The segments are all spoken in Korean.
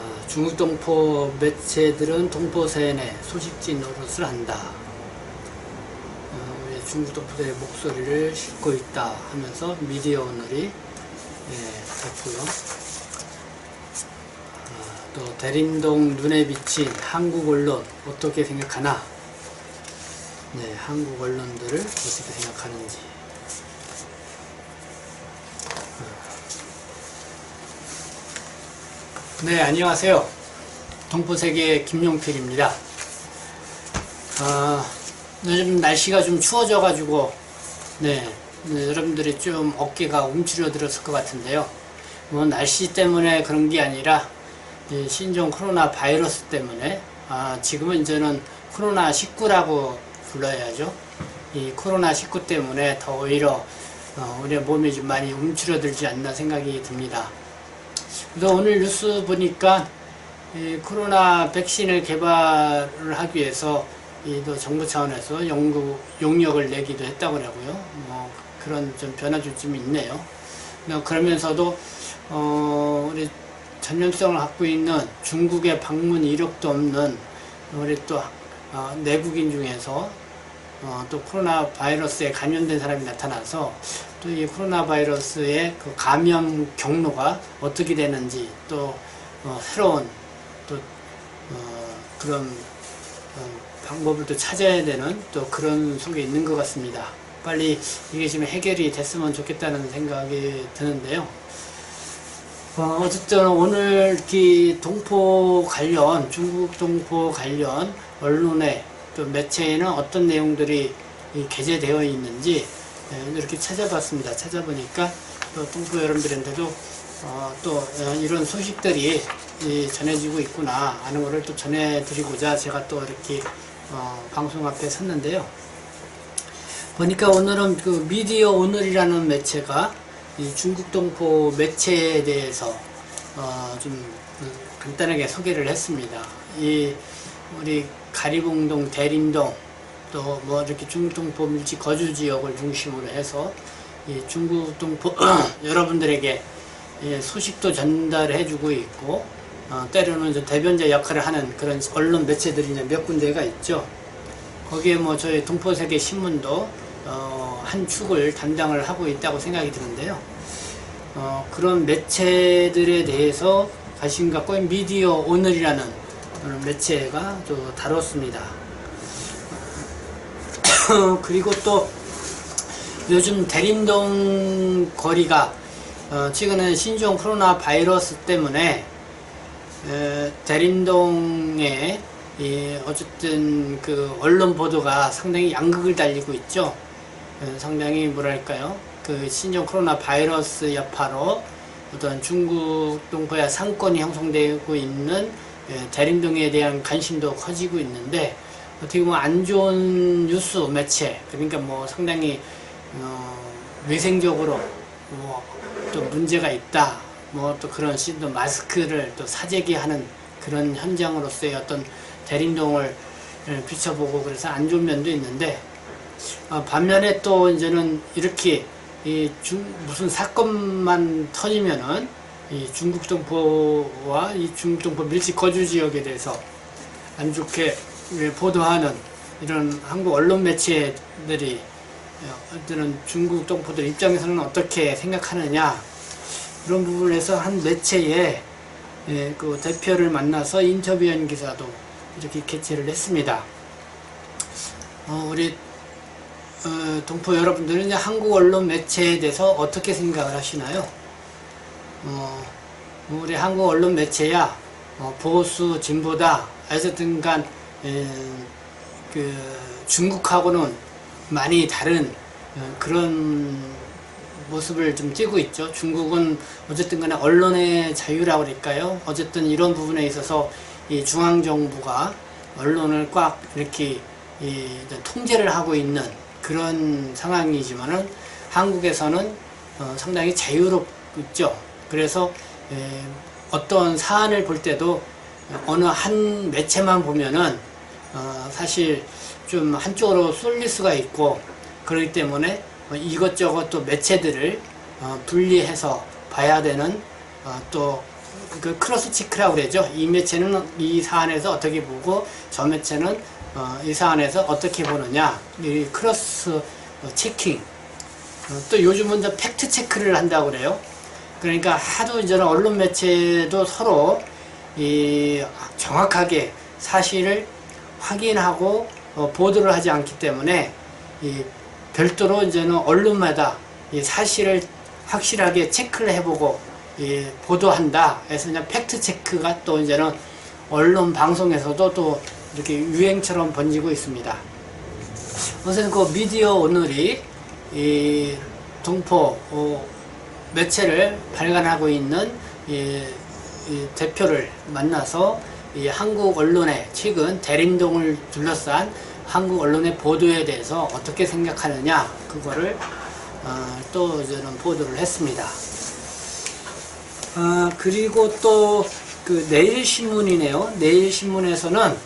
어, 중국 동포 매체들은 동포세연의 소식지 노릇을 한다. 어, 중국 동포들의 목소리를 싣고 있다 하면서 미디어 오늘이 예, 됐고요. 어, 또 대림동 눈에 비친 한국 언론 어떻게 생각하나? 네, 한국 언론들을 어떻게 생각하는지. 네, 안녕하세요. 동포세계 김용필입니다. 아, 요즘 날씨가 좀 추워져 가지고, 네, 네, 여러분들이 좀 어깨가 움츠려 들었을 것 같은데요. 뭐, 날씨 때문에 그런 게 아니라, 이 신종 코로나 바이러스 때문에, 아, 지금은 이제는 코로나 19라고 불러야죠. 이 코로나 19 때문에 더 오히려, 어, 우리 몸이 좀 많이 움츠려들지 않나 생각이 듭니다. 그래서 오늘 뉴스 보니까 이 코로나 백신을 개발을 하기 위해서 이또 정부 차원에서 연구 용역을 내기도 했다고 하고요. 뭐 그런 좀좀 있네요. 뭐 그러면서도 어 우리 전염성을 갖고 있는 중국의 방문 이력도 없는 우리 또 어, 내국인 중에서 어, 또 코로나 바이러스에 감염된 사람이 나타나서 또 이 코로나 바이러스의 그 감염 경로가 어떻게 되는지 또 어, 새로운 또 어, 그런 어, 방법을 또 찾아야 되는 또 그런 속에 있는 것 같습니다. 빨리 이게 지금 해결이 됐으면 좋겠다는 생각이 드는데요. 어, 어쨌든 오늘 이 동포 관련 중국 동포 관련 언론의 또 매체에는 어떤 내용들이 이 게재되어 있는지 예, 이렇게 찾아봤습니다. 찾아보니까 또 동포 여러분들한테도 어, 또 어, 이런 소식들이 이 전해지고 있구나 하는 것을 또 전해드리고자 제가 또 이렇게 어, 방송 앞에 섰는데요. 보니까 오늘은 그 미디어 오늘이라는 매체가 이 중국 동포 매체에 대해서 어, 좀 간단하게 소개를 했습니다. 이 우리 가리봉동, 대림동 또 뭐 이렇게 중국 동포 밀집 거주 지역을 중심으로 해서 이 중국 동포 여러분들에게 예, 소식도 전달해주고 있고 어, 때로는 좀 대변자 역할을 하는 그런 언론 매체들이 몇 군데가 있죠. 거기에 뭐 저희 동포세계 신문도 어, 한 축을 담당을 하고 있다고 생각이 드는데요. 어, 그런 매체들에 대해서 관심 갖고 미디어 오늘이라는 매체가 또 다뤘습니다. 그리고 또 요즘 대림동 거리가 어, 최근에 신종 코로나 바이러스 때문에 에, 대림동에 이, 어쨌든 그 언론 보도가 상당히 양극을 달리고 있죠. 에, 상당히 뭐랄까요 그 신종 코로나 바이러스 여파로 어떤 중국 동포야 상권이 형성되고 있는 에, 대림동에 대한 관심도 커지고 있는데 어떻게 보면 안 좋은 뉴스 매체 그러니까 뭐 상당히 어, 외생적으로 뭐 또 문제가 있다 뭐 또 그런 시도 마스크를 또 사재기하는 그런 현장으로서의 어떤 대림동을 비춰보고 그래서 안 좋은 면도 있는데 어, 반면에 또 이제는 이렇게 이 중, 무슨 사건만 터지면은 이 중국 동포와 이 중국 동포 밀집 거주 지역에 대해서 안 좋게 보도하는 이런 한국 언론 매체들이 어떤 중국 동포들 입장에서는 어떻게 생각하느냐 이런 부분에서 한 매체에 예, 그 대표를 만나서 인터뷰한 기사도 이렇게 개최를 했습니다. 어, 우리 어, 동포 여러분들은 이제 한국 언론 매체에 대해서 어떻게 생각을 하시나요? 어, 우리 한국 언론 매체야 어, 보수 진보다 어쨌든 간 에, 그 중국하고는 많이 다른 어, 그런 모습을 좀 띄고 있죠. 중국은 어쨌든 간에 언론의 자유라고 그럴까요? 어쨌든 이런 부분에 있어서 이 중앙정부가 언론을 꽉 이렇게 이 통제를 하고 있는 그런 상황이지만은 한국에서는 어 상당히 자유롭죠. 그래서 에 어떤 사안을 볼 때도 어느 한 매체만 보면은 어 사실 좀 한쪽으로 쏠릴 수가 있고 그렇기 때문에 이것저것 또 매체들을 어 분리해서 봐야 되는 어 또그 크로스 체크라고 그러죠. 이 매체는 이 사안에서 어떻게 보고 저 매체는 어, 이 사안에서 어떻게 보느냐. 이 크로스 어, 체킹. 어, 또 요즘은 팩트 체크를 한다고 그래요. 그러니까 하도 이제 언론 매체도 서로 이 정확하게 사실을 확인하고 어, 보도를 하지 않기 때문에 이 별도로 이제는 언론마다 이 사실을 확실하게 체크를 해보고 이 보도한다. 그래서 그냥 팩트 체크가 또 이제는 언론 방송에서도 또 이렇게 유행처럼 번지고 있습니다. 우선 그 미디어 오늘이 이 동포 어, 매체를 발간하고 있는 이, 이 대표를 만나서 이 한국 언론의 최근 대림동을 둘러싼 한국 언론의 보도에 대해서 어떻게 생각하느냐 그거를 어, 또 저는 보도를 했습니다. 아, 그리고 또 그 내일신문이네요. 내일신문에서는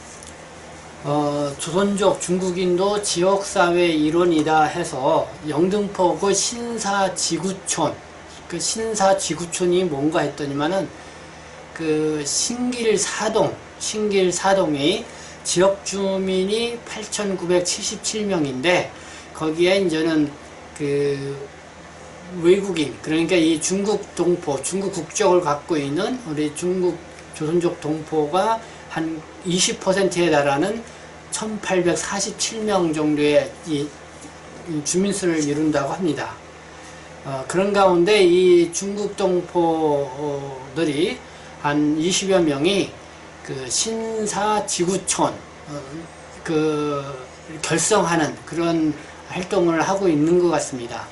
어, 조선족 중국인도 지역사회 일원이다 해서 영등포구 신사지구촌 그 신사지구촌이 뭔가 했더니만은 그 신길 사동 신길 사동이 지역 주민이 8,977명인데 거기에 이제는 그 외국인 그러니까 이 중국 동포 중국 국적을 갖고 있는 우리 중국 조선족 동포가 한 20%에 달하는 1847명 정도의 이 주민수를 이룬다고 합니다. 어, 그런 가운데 이 중국 동포들이 한 20여 명이 그 신사 지구촌 어, 그 결성하는 그런 활동을 하고 있는 것 같습니다.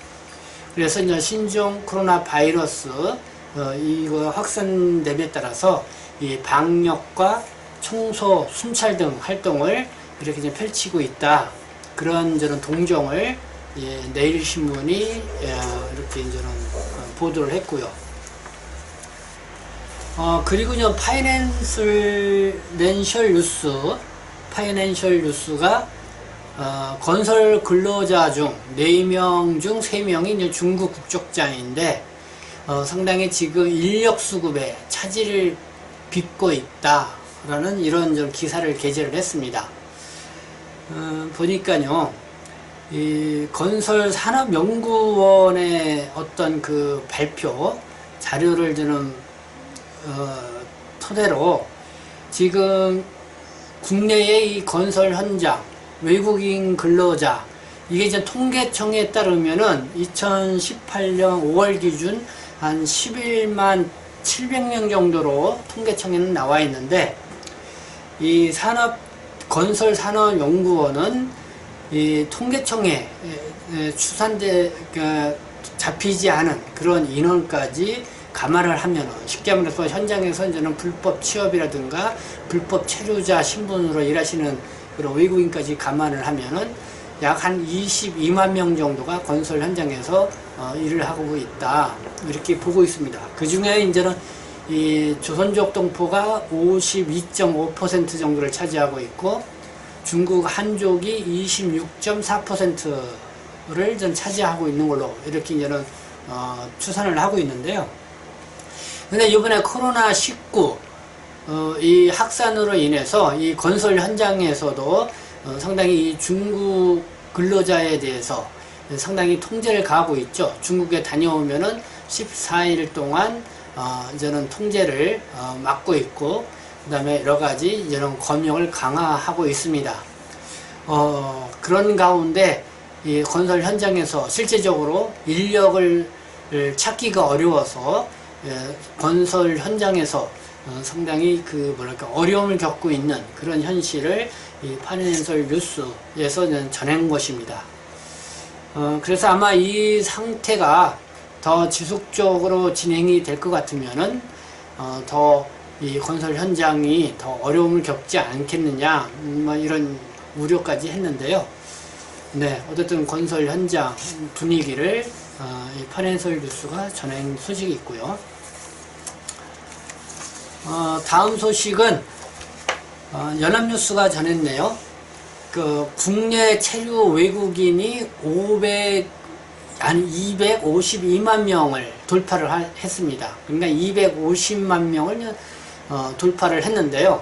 그래서 이제 신종 코로나 바이러스 어, 이거 확산됨에 따라서 이 방역과 청소, 순찰 등 활동을 이렇게 이제 펼치고 있다. 그런 저는 동정을 예, 내일 신문이 예, 이렇게 이제는 어, 보도를 했고요. 어, 그리고 이제 파이낸셜 뉴스, 파이낸셜 뉴스가 어, 건설 근로자 중 4명 중 3명이 이제 중국 국적자인데 어, 상당히 지금 인력 수급에 차질을 빚고 있다라는 이런 좀 기사를 게재를 했습니다. 어, 보니까요, 이 건설산업연구원의 어떤 그 발표 자료를 저는 어, 토대로 지금 국내의 이 건설 현장 외국인 근로자 이게 이제 통계청에 따르면은 2018년 5월 기준 한 11만 700명 정도로 통계청에는 나와 있는데 이 산업 건설 산업 연구원은 이 통계청에 추산돼 그 잡히지 않은 그런 인원까지 감안을 하면 쉽게 말해서 현장에서 이제는 불법 취업이라든가 불법 체류자 신분으로 일하시는 그런 외국인까지 감안을 하면은 약 한 22만 명 정도가 건설 현장에서 어, 일을 하고 있다 이렇게 보고 있습니다. 그 중에 이제는 이 조선족 동포가 52.5% 정도를 차지하고 있고 중국 한족이 26.4%를 전 차지하고 있는 걸로 이렇게 이제는 어, 추산을 하고 있는데요. 근데 이번에 코로나 19 어, 이 확산으로 인해서 이 건설 현장에서도 어, 상당히 이 중국 근로자에 대해서 상당히 통제를 가하고 있죠. 중국에 다녀오면은 14일 동안 어, 이제는 통제를 어, 막고 있고 그 다음에 여러 가지 이제는 검역을 강화하고 있습니다. 어, 그런 가운데 이 건설 현장에서 실제적으로 인력을 찾기가 어려워서 예, 건설 현장에서 어, 상당히 그 뭐랄까 어려움을 겪고 있는 그런 현실을 이 파이낸셜 뉴스에서 전한 것입니다. 어, 그래서 아마 이 상태가 더 지속적으로 진행이 될 것 같으면은 어, 더이 건설 현장이 더 어려움을 겪지 않겠느냐 음, 뭐 이런 우려까지 했는데요. 네, 어쨌든 건설 현장 분위기를 어, 이 파이낸셜 뉴스가 전한 소식이 있고요. 어, 다음 소식은 어, 연합뉴스가 전했네요. 그 국내 체류 외국인이 500, 한 252만 명을 돌파를 하- 했습니다. 그러니까 250만 명을 어, 돌파를 했는데요.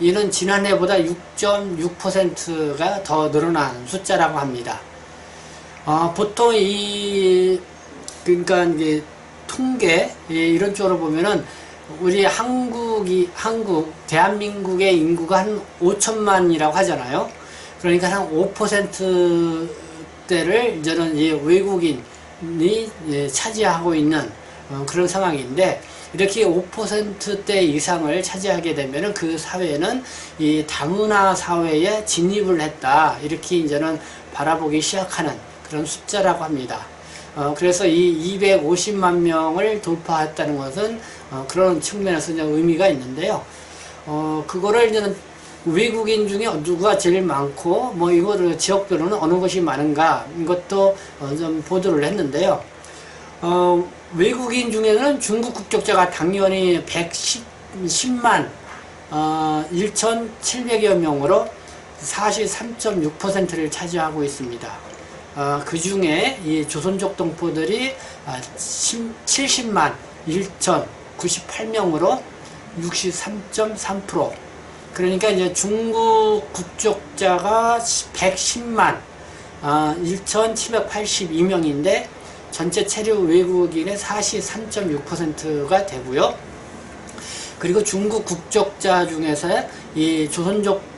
이는 지난해보다 6.6%가 더 늘어난 숫자라고 합니다. 어, 보통 이 그러니까 이게 통계 예, 이런 쪽으로 보면은 우리 한국이 한국 대한민국의 인구가 한 5천만이라고 하잖아요. 그러니까 한 5%대를 이제는 이 외국인이 예, 차지하고 있는 어, 그런 상황인데 이렇게 5%대 이상을 차지하게 되면은 그 사회는 이 다문화 사회에 진입을 했다 이렇게 이제는 바라보기 시작하는 그런 숫자라고 합니다. 어, 그래서 이 250만 명을 돌파했다는 것은 어, 그런 측면에서 이제 의미가 있는데요. 어, 그거를 이제는 외국인 중에 누가 제일 많고 뭐 이거를 지역별로는 어느 것이 많은가 이것도 어, 좀 보도를 했는데요. 어, 외국인 중에는 중국 국적자가 당연히 110만 어, 1,700여 명으로 43.6%를 차지하고 있습니다. 어, 그 중에 이 조선족 동포들이 아, 70만 1,098명으로 63.3% 그러니까 이제 중국 국적자가 110만 아, 1,782명인데 전체 체류 외국인의 43.6%가 되고요. 그리고 중국 국적자 중에서 이 조선족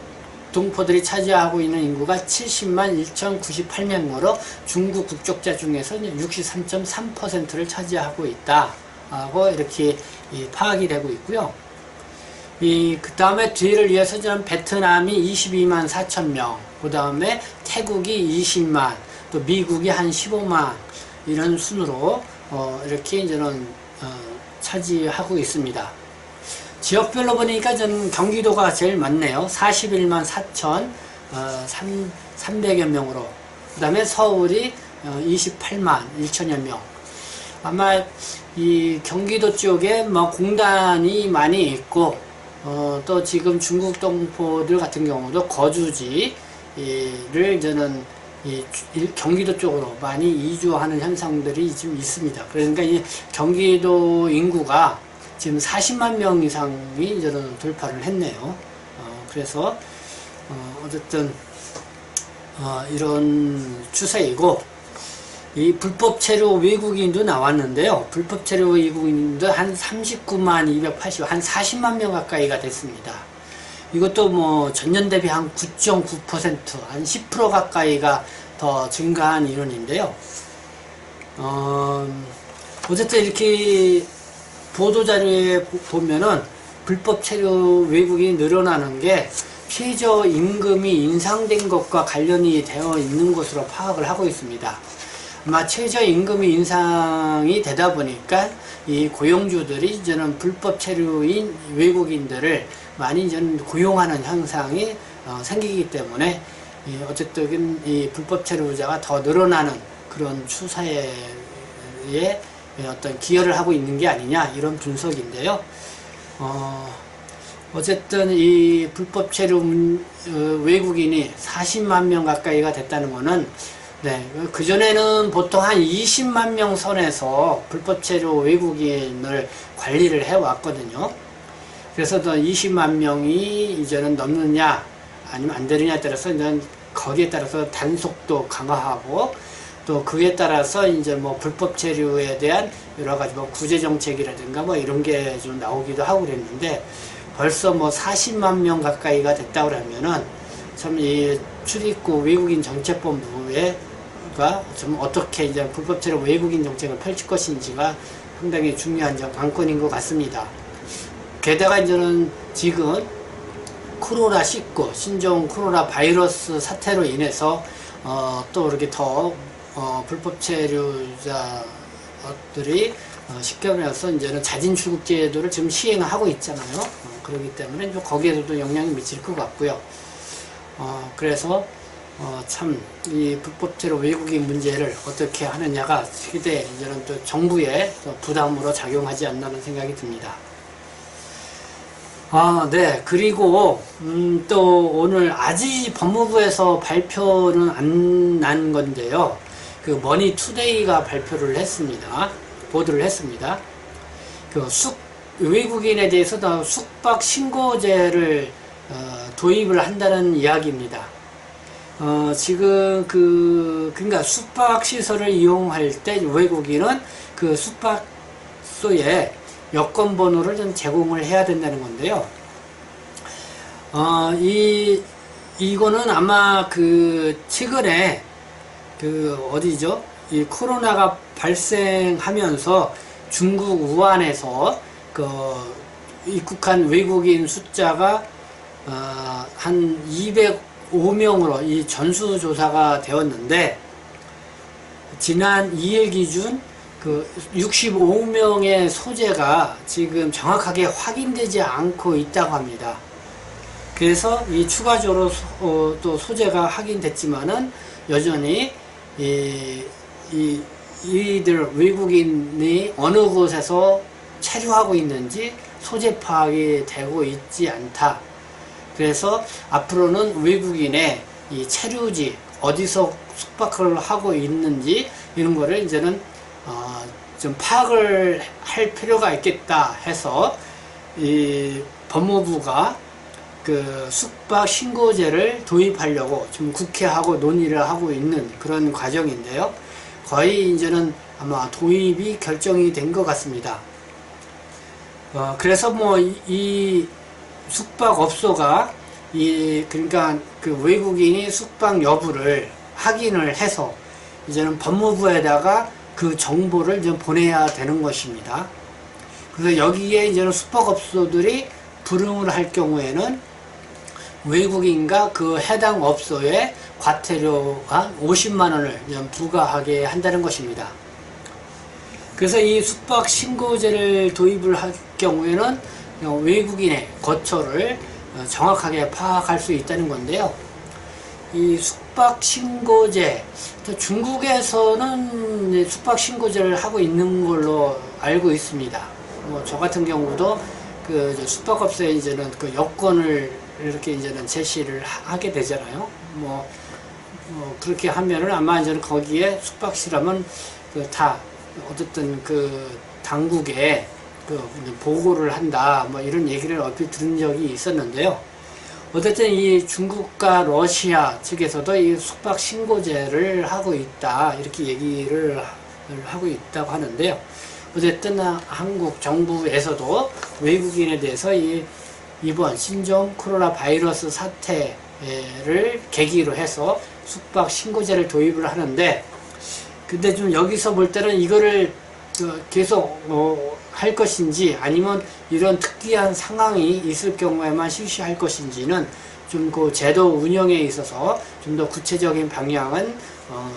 동포들이 차지하고 있는 인구가 70만 1,098명으로 중국 국적자 중에서 63.3%를 차지하고 있다고 이렇게 이 파악이 되고 있고요. 이, 그 다음에 뒤를 이어서 저는 베트남이 22만 4천 명, 그 다음에 태국이 20만, 또 미국이 한 15만, 이런 순으로, 어, 이렇게 이제는, 어, 차지하고 있습니다. 지역별로 보니까 저는 경기도가 제일 많네요. 41만 4천, 어, 3, 300여 명으로. 그 다음에 서울이 어, 28만 1천여 명. 아마 이 경기도 쪽에 뭐 공단이 많이 있고 어, 또 지금 중국 동포들 같은 경우도 거주지를 저는 이 일- 경기도 쪽으로 많이 이주하는 현상들이 좀 있습니다. 그러니까 이 경기도 인구가 지금 40만 명 이상이 저는 돌파를 했네요. 어, 그래서 어, 어쨌든 어, 이런 추세이고 이 불법 체류 외국인도 나왔는데요. 불법 체류 외국인도 한 39만 280, 한 40만 명 가까이가 됐습니다. 이것도 뭐 전년 대비 한 9.9%, 한 10% 가까이가 더 증가한 이론인데요. 어, 어쨌든 이렇게 보도자료에 보- 보면은 불법 체류 외국인이 늘어나는 게 최저 임금이 인상된 것과 관련이 되어 있는 것으로 파악을 하고 있습니다. 아마 최저 임금이 인상이 되다 보니까 이 고용주들이 이제는 불법 체류인 외국인들을 많이 이제는 고용하는 현상이 어, 생기기 때문에 이 어쨌든 이 불법 체류자가 더 늘어나는 그런 추세에 어떤 기여를 하고 있는 게 아니냐 이런 분석인데요. 어, 어쨌든 이 불법 체류 문- 어, 외국인이 40만 명 가까이가 됐다는 거는 네, 그 전에는 보통 한 20만 명 선에서 불법 체류 외국인을 관리를 해 왔거든요. 그래서 더 20만 명이 이제는 넘느냐 아니면 안 되느냐에 따라서 이제 거기에 따라서 단속도 강화하고 또 그에 따라서 이제 뭐 불법 체류에 대한 여러 가지 뭐 구제 정책이라든가 뭐 이런 게 좀 나오기도 하고 그랬는데 벌써 뭐 40만 명 가까이가 됐다 그러면은 참 이 출입국 외국인 정책본부에 가 좀 어떻게 이제 불법 체류 외국인 정책을 펼칠 것인지가 상당히 중요한 점 관건인 것 같습니다. 게다가 이제는 지금 코로나 19 신종 코로나 바이러스 사태로 인해서 어, 또 이렇게 더 어, 불법 체류자들이 어, 말해서 이제는 자진 출국 제도를 지금 시행하고 있잖아요. 어, 그렇기 때문에 이제 거기에서도 영향이 미칠 것 같고요. 어, 그래서 어, 참 이 불법 체류 외국인 문제를 어떻게 하느냐가 최대 이제는 또 정부의 또 부담으로 작용하지 않나는 생각이 듭니다. 아, 네. 그리고, 음, 또 오늘 아직 법무부에서 발표는 안 난 건데요. 그 머니 투데이가 발표를 했습니다. 보도를 했습니다. 그 숙, 외국인에 대해서도 숙박 신고제를 어, 도입을 한다는 이야기입니다. 어, 지금 그, 그러니까 숙박 시설을 이용할 때 외국인은 그 숙박소에 여권 번호를 좀 제공을 해야 된다는 건데요. 어, 이, 이거는 아마 그 최근에 그 어디죠? 이 코로나가 발생하면서 중국 우한에서 그 입국한 외국인 숫자가 어, 한 205명으로 이 전수조사가 되었는데 지난 2일 기준 그 65명의 소재가 지금 정확하게 확인되지 않고 있다고 합니다. 그래서 이 추가적으로 소, 어, 또 소재가 확인됐지만은 여전히 이, 이 이들 외국인이 어느 곳에서 체류하고 있는지 소재 파악이 되고 있지 않다. 그래서 앞으로는 외국인의 이 체류지 어디서 숙박을 하고 있는지 이런 거를 이제는 어, 좀 파악을 할 필요가 있겠다 해서 이 법무부가 그 숙박 신고제를 도입하려고 지금 국회하고 논의를 하고 있는 그런 과정인데요. 거의 이제는 아마 도입이 결정이 된 것 같습니다. 어, 그래서 뭐 이 숙박업소가 이 그러니까 그 외국인이 숙박 여부를 확인을 해서 이제는 법무부에다가 그 정보를 좀 보내야 되는 것입니다. 그래서 여기에 이제는 숙박업소들이 불응을 할 경우에는 외국인과 그 해당 업소에 과태료가 50만 원을 부과하게 한다는 것입니다. 그래서 이 숙박 신고제를 도입을 할 경우에는 외국인의 거처를 정확하게 파악할 수 있다는 건데요. 이 숙박 신고제, 중국에서는 숙박 신고제를 하고 있는 걸로 알고 있습니다. 뭐 저 같은 경우도 그 숙박업소에 이제는 그 여권을 이렇게 이제는 제시를 하게 되잖아요. 뭐, 뭐 그렇게 하면은 아마 이제는 거기에 숙박실하면 그 다 어쨌든 그 당국에 그 보고를 한다 뭐 이런 얘기를 얼핏 들은 적이 있었는데요. 어쨌든 이 중국과 러시아 측에서도 이 숙박 신고제를 하고 있다 이렇게 얘기를 하고 있다고 하는데요. 어쨌든 한국 정부에서도 외국인에 대해서 이 이번 신종 코로나 바이러스 사태를 계기로 해서 숙박 신고제를 도입을 하는데 근데 좀 여기서 볼 때는 이거를 그 계속 할 것인지 아니면 이런 특이한 상황이 있을 경우에만 실시할 것인지는 좀 그 제도 운영에 있어서 좀 더 구체적인 방향은 어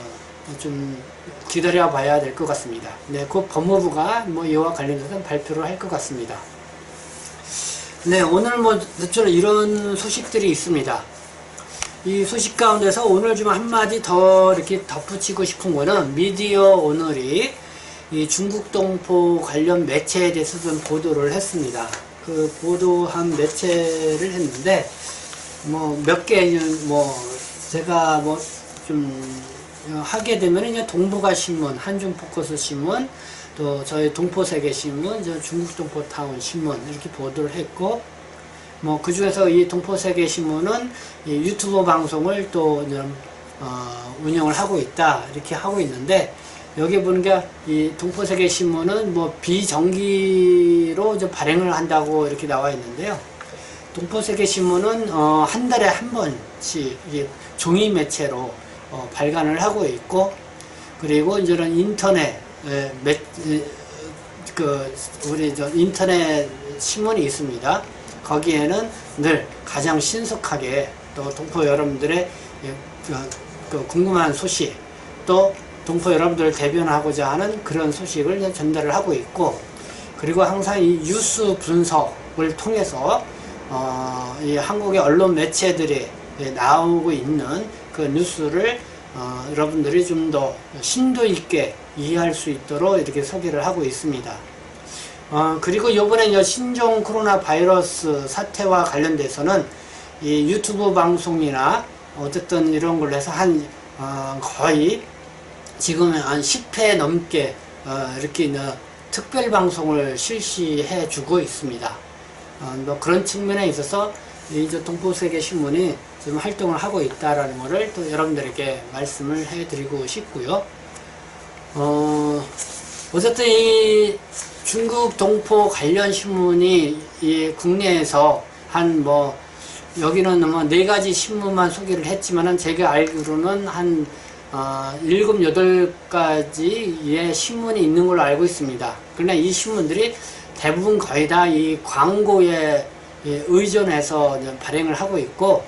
좀 기다려 봐야 될 것 같습니다. 네, 그 법무부가 뭐 이와 관련해서 발표를 할 것 같습니다. 네, 오늘 뭐 저는 이런 소식들이 있습니다. 이 소식 가운데서 오늘 좀 한마디 더 이렇게 덧붙이고 싶은 거는 미디어 오늘이 이 중국 동포 관련 매체에 대해서 좀 보도를 했습니다. 그 보도한 매체를 했는데 뭐 몇개뭐 제가 뭐 좀 하게 되면 이제 동북아 신문, 한중 포커스 신문, 또 저희 동포세계 신문, 저 중국 동포타운 신문 이렇게 보도를 했고 뭐 그 중에서 이 동포세계 신문은 이 유튜브 방송을 또 어, 운영을 하고 있다 이렇게 하고 있는데 여기 게이 동포세계 신문은 뭐 비정기로 좀 발행을 한다고 이렇게 나와 있는데요. 동포세계 신문은 어, 한 달에 한 번씩 종이 매체로 어, 발간을 하고 있고 그리고 이제는 인터넷 에, 매, 그 우리 저 인터넷 신문이 있습니다. 거기에는 늘 가장 신속하게 또 동포 여러분들의 그, 그 궁금한 소식 또 동포 여러분들을 대변하고자 하는 그런 소식을 전달을 하고 있고 그리고 항상 이 뉴스 분석을 통해서 어, 이 한국의 언론 매체들이 나오고 있는 그 뉴스를 어, 여러분들이 좀 더 심도 있게 이해할 수 있도록 이렇게 소개를 하고 있습니다. 어, 그리고 이번에 신종 코로나 바이러스 사태와 관련돼서는 이 유튜브 방송이나 어쨌든 이런 걸로 해서 한 어, 거의 지금 한 10회 넘게 어, 이렇게 어, 특별 방송을 실시해 주고 있습니다. 어, 뭐 그런 측면에 있어서 이제 동포세계 신문이 지금 활동을 하고 있다라는 것을 또 여러분들에게 말씀을 해드리고 싶고요. 어, 어쨌든 이 중국 동포 관련 신문이 이 국내에서 한 뭐 여기는 뭐 네 가지 신문만 소개를 했지만은 제가 알기로는 한 어, 일곱 여덟 가지의 신문이 있는 걸로 알고 있습니다. 그러나 이 신문들이 대부분 거의 다 이 광고에 예, 의존해서 발행을 하고 있고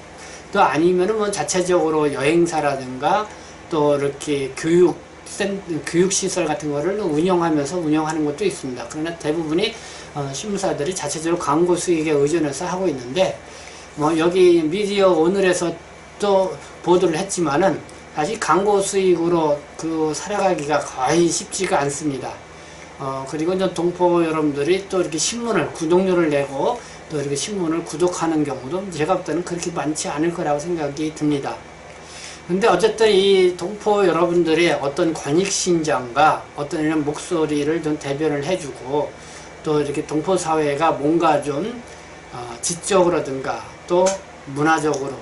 또 아니면은 뭐 자체적으로 여행사라든가 또 이렇게 교육 센 교육 시설 같은 거를 운영하면서 운영하는 것도 있습니다. 그러나 대부분이 어, 신문사들이 자체적으로 광고 수익에 의존해서 하고 있는데 뭐 여기 미디어 오늘에서 또 보도를 했지만은 사실 광고 수익으로 그 살아가기가 거의 쉽지가 않습니다. 어, 그리고 이제 동포 여러분들이 또 이렇게 신문을 구독료를 내고 또 이렇게 신문을 구독하는 경우도 제가 볼 때는 그렇게 많지 않을 거라고 생각이 듭니다. 근데 어쨌든 이 동포 여러분들의 어떤 권익신장과 어떤 이런 목소리를 좀 대변을 해주고 또 이렇게 동포 사회가 뭔가 좀 어, 지적으로든가 또 문화적으로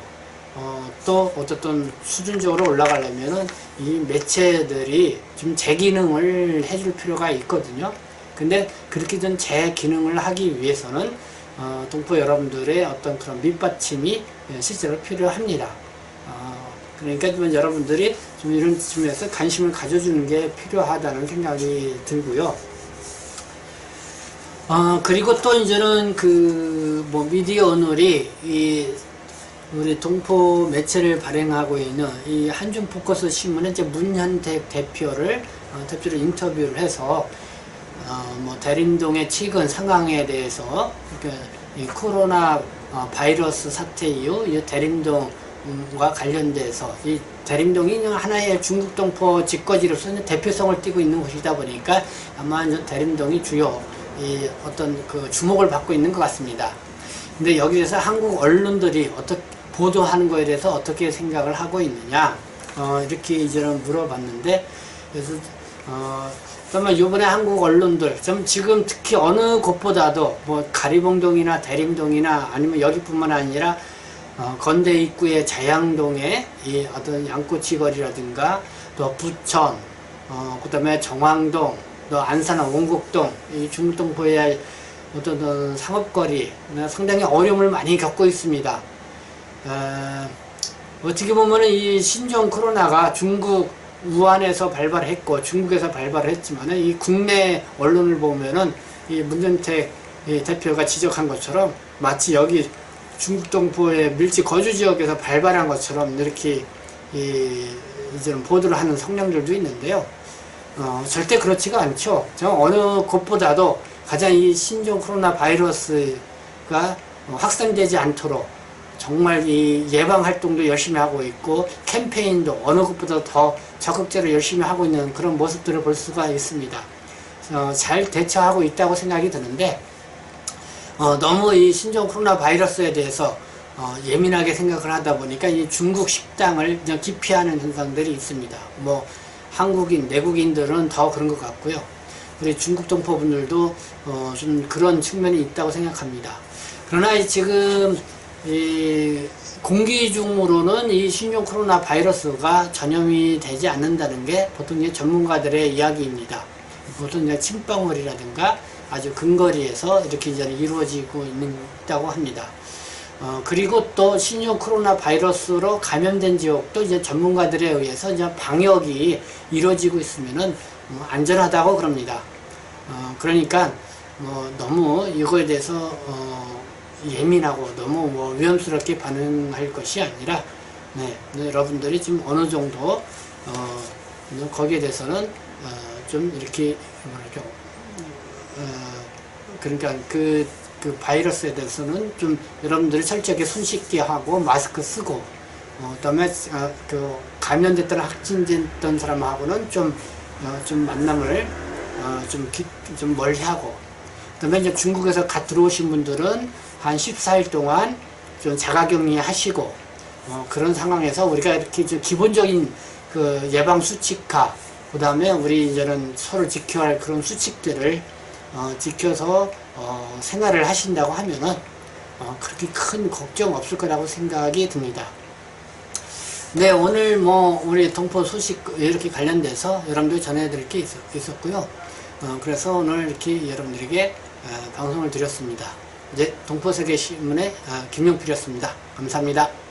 어, 또 어쨌든 수준적으로 올라가려면은 이 매체들이 좀제 기능을 해줄 필요가 있거든요. 근데 그렇게 좀제 기능을 하기 위해서는 어, 동포 여러분들의 어떤 그런 밑받침이 예, 실제로 필요합니다. 어, 그러니까 좀 여러분들이 좀 이런 측면에서 관심을 가져주는 게 필요하다는 생각이 들고요. 어, 그리고 또 이제는 그 뭐 미디어 오늘이 이 우리 동포 매체를 발행하고 있는 이 한중 포커스 신문의 이제 문현택 대표를 어, 대표로 인터뷰를 해서 어, 뭐 대림동의 최근 상황에 대해서 그, 이 코로나 어, 바이러스 사태 이후 이 대림동 과 관련돼서 이 대림동이 하나의 중국 동포 집거지로서는 대표성을 띠고 있는 곳이다 보니까 아마 대림동이 주요 이 어떤 그 주목을 받고 있는 것 같습니다. 근데 여기에서 한국 언론들이 어떻게 보도하는 거에 대해서 어떻게 생각을 하고 있느냐 어, 이렇게 이제는 물어봤는데 그래서 어, 그러면 이번에 한국 언론들 좀 지금 특히 어느 곳보다도 뭐 가리봉동이나 대림동이나 아니면 여기뿐만 아니라 어, 건대 입구의 자양동의 이 어떤 양꼬치 거리라든가 또 부천 어, 그 다음에 정왕동 또 안산 원곡동 이 중동포의 어떤 어, 상업거리 상당히 어려움을 많이 겪고 있습니다. 어, 어떻게 보면은 이 신종 코로나가 중국 우한에서 발발했고 중국에서 발발했지만은 이 국내 언론을 보면은 이 문전택 이 대표가 지적한 것처럼 마치 여기 중국 동포의 밀집 거주 지역에서 발발한 것처럼 이렇게 이 이제는 보도를 하는 성명들도 있는데요. 어, 절대 그렇지가 않죠. 저 어느 곳보다도 가장 이 신종 코로나 바이러스가 확산되지 않도록 정말 이 예방 활동도 열심히 하고 있고 캠페인도 어느 것보다 더 적극적으로 열심히 하고 있는 그런 모습들을 볼 수가 있습니다. 어, 잘 대처하고 있다고 생각이 드는데 어, 너무 이 신종 코로나 바이러스에 대해서 어, 예민하게 생각을 하다 보니까 이 중국 식당을 기피하는 현상들이 있습니다. 뭐 한국인, 내국인들은 더 그런 것 같고요. 우리 중국 동포분들도 어, 좀 그런 측면이 있다고 생각합니다. 그러나 지금 이 공기 중으로는 이 신종 코로나 바이러스가 전염이 되지 않는다는 게 보통 이제 전문가들의 이야기입니다. 보통 이제 침방울이라든가 아주 근거리에서 이렇게 이제 이루어지고 있다고 합니다. 어, 그리고 또 신종 코로나 바이러스로 감염된 지역도 이제 전문가들에 의해서 이제 방역이 이루어지고 있으면은 어, 안전하다고 그럽니다. 어, 그러니까 뭐 너무 이거에 대해서 어, 예민하고 너무 뭐 위험스럽게 반응할 것이 아니라 네, 네, 여러분들이 지금 어느 정도 어, 거기에 대해서는 어, 좀 이렇게 뭐랄까 어, 그러니까 그, 그 바이러스에 대해서는 좀 여러분들이 철저하게 손 씻게 하고 마스크 쓰고 어, 그다음에 어, 그 감염됐던 확진됐던 사람하고는 좀, 어, 좀 만남을 어, 좀, 기, 좀 멀리하고 그다음에 이제 중국에서 갓 들어오신 분들은 한 14일 동안 좀 자가격리 하시고 어, 그런 상황에서 우리가 이렇게 좀 기본적인 그 예방 수칙화 그 다음에 우리 이제는 서로 지켜야 할 그런 수칙들을 어, 지켜서 어, 생활을 하신다고 하면은 어, 그렇게 큰 걱정 없을 거라고 생각이 듭니다. 네, 오늘 뭐 우리 동포 소식 이렇게 관련돼서 여러분들 전해드릴 게 있었, 있었고요. 어, 그래서 오늘 이렇게 여러분들에게 어, 방송을 드렸습니다. 이제 동포세계신문의 어, 김용필이었습니다. 감사합니다.